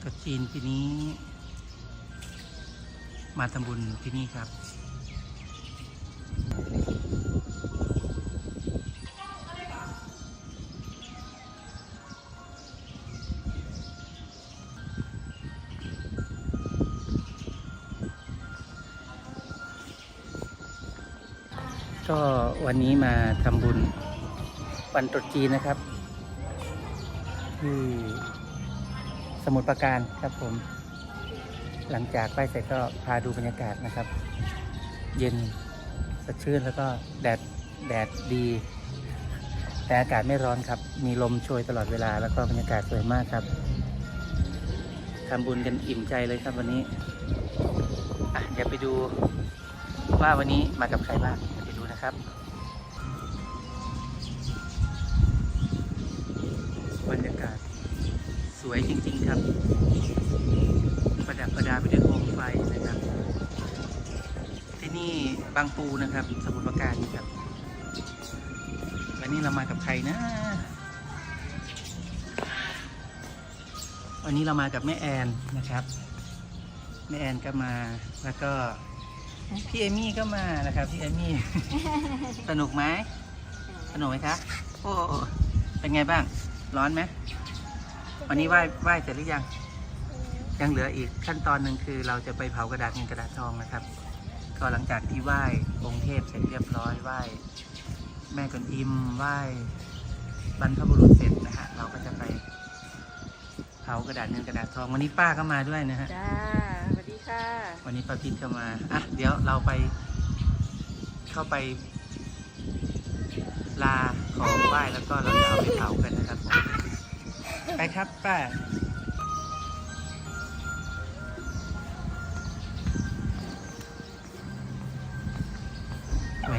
ตรุษจีนปีนี้ มาทำบุญที่นี่ครับ ก็วันนี้มาทำบุญวันตรุษจีนนะครับที่ สมุทรปราการครับผม หลังจากไหว้เสร็จก็พาดูบรรยากาศนะครับ เย็นสดชื่นแล้วก็แดดแดดดี แต่อากาศไม่ร้อนครับ มีลมโชยตลอดเวลา แล้วก็บรรยากาศสวยมากครับทำบุญกันอิ่มใจเลยครับวันนี้อะเดี๋ยวไปดูว่าวันนี้มากับใครบ้างเดี๋ยวไปดูนะครับ บรรยากาศสวยจริง บางปูนะครับ สมุทรปราการครับวันนี้เรามากับใครนะ วันนี้เรามากับแม่แอนนะครับ แม่แอนก็มาแล้วก็พี่เอมี่ก็มานะครับพี่เอมี่ สนุกไหมสนุกไหมคะโอ้เป็นไงบ้าง ร้อนไหมวันนี้ไหว้ไหว้เสร็จหรือยังยังเหลืออีกขั้นตอนหนึ่งคือเราจะไปเผากระดาษเงินกระดาษทองนะครับ ก็หลังจากที่ไหว้องค์เทพเสร็จเรียบร้อยไหว้แม่กวนอิมไหว้บรรพบุรุษเสร็จนะฮะเราก็จะไปเผากระดาษเงินกระดาษทองวันนี้ป้าก็มาด้วยนะฮะจ้าสวัสดีค่ะ วันนี้ป้าพินก็มาอะเดี๋ยวเราไป เข้าไป ลาของไหว้แล้วก็เราจะเอาไปเผากันนะครับผมไปครับป้า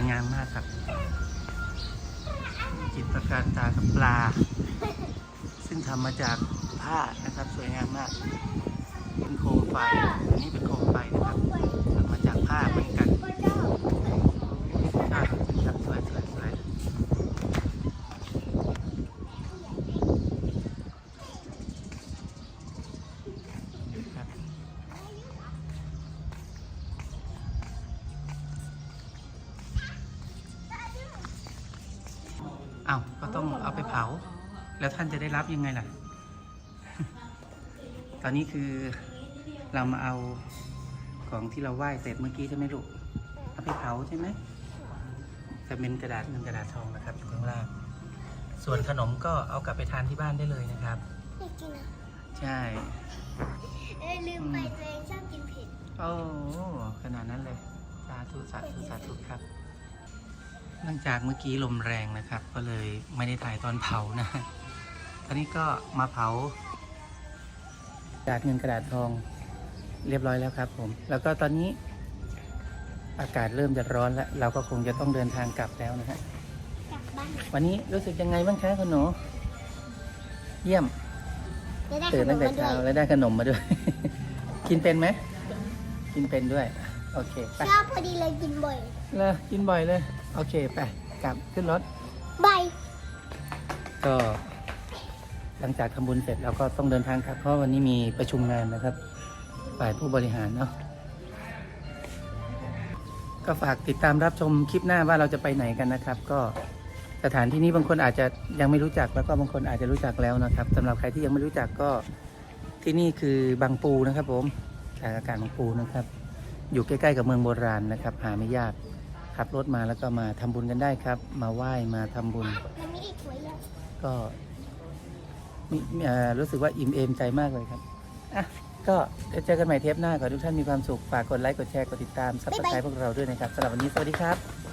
งามมากครับ จิตประการตากับปลา ซึ่งทำมาจากผ้านะครับ สวยงามมาก เป็นโคมไฟ อันนี้เป็นโคมไฟนะครับ อ้าวก็ต้องเอาไปเผา แล้วท่านจะได้รับยังไงล่ะ ตอนนี้คือเรามาเอาของที่เราไหว้เสร็จเมื่อกี้ใช่ไหมลูก เอาไปเผาใช่ไหมจะเป็นกระดาษเงินกระดาษทองนะครับอยู่ข้างล่าง ส่วนขนมก็เอากลับไปทานที่บ้านได้เลยนะครับไม่กินอะใช่ เอ้ยลืมไปตัวเองชอบกินเผ็ด โอ้ขนาดนั้นเลย สาธุสาธุสาธุครับ หลังจากเมื่อกี้ลมแรงนะครับ ก็เลยไม่ได้ถ่ายตอนเผานะตอนนี้ก็มาเผากระดาษเงินกระดาษทองเรียบร้อยแล้วครับผม แล้วก็ตอนนี้อากาศเริ่มจะร้อนแล้ว เราก็คงจะต้องเดินทางกลับแล้วนะฮะกลับบ้านวันนี้รู้สึกยังไงบ้างคะคุณหนู เยี่ยม จะได้ขตื่นนตั้มงแต่มาด้เช้าวยแล้วได้ขนมมาด้วย กินเป็นไหม กินเป็นด้วย โอเคไปชอบพอดีเลยกินบ่อย เลยกินบ่อยเลย โอเคไปกลับขึ้นรถ บาย ก็หลังจากทำบุญเสร็จเราก็ต้องเดินทางครับ เพราะวันนี้มีประชุมงานนะครับ ฝ่ายผู้บริหารเนาะก็ฝากติดตามรับชมคลิปหน้าว่าเราจะไปไหนกันนะครับ ก็สถานที่นี้บางคนอาจจะยังไม่รู้จักแล้วก็บางคนอาจจะรู้จักแล้วนะครับสำหรับใครที่ยังไม่รู้จักก็ที่นี่คือบางปูนะครับ ผมฉากอากาศบางปูนะครับ อยู่ใกล้ๆกับเมืองโบราณนะครับ หาไม่ยาก ขับรถมาแล้วก็มาทำบุญกันได้ครับ มาไหว้มาทำบุญมันไม่ได้สวยเลยก็มีเอ่อรู้สึกว่าอิ่มเอมใจมากเลยครับอะก็เดี๋ยวเจอกันใหม่เทปหน้าขอให้ทุกท่านมีความสุขฝากกดไลค์กดแชร์กดติดตามซับสไครต์พวกเราด้วยนะครับสำหรับวันนี้สวัสดีครับ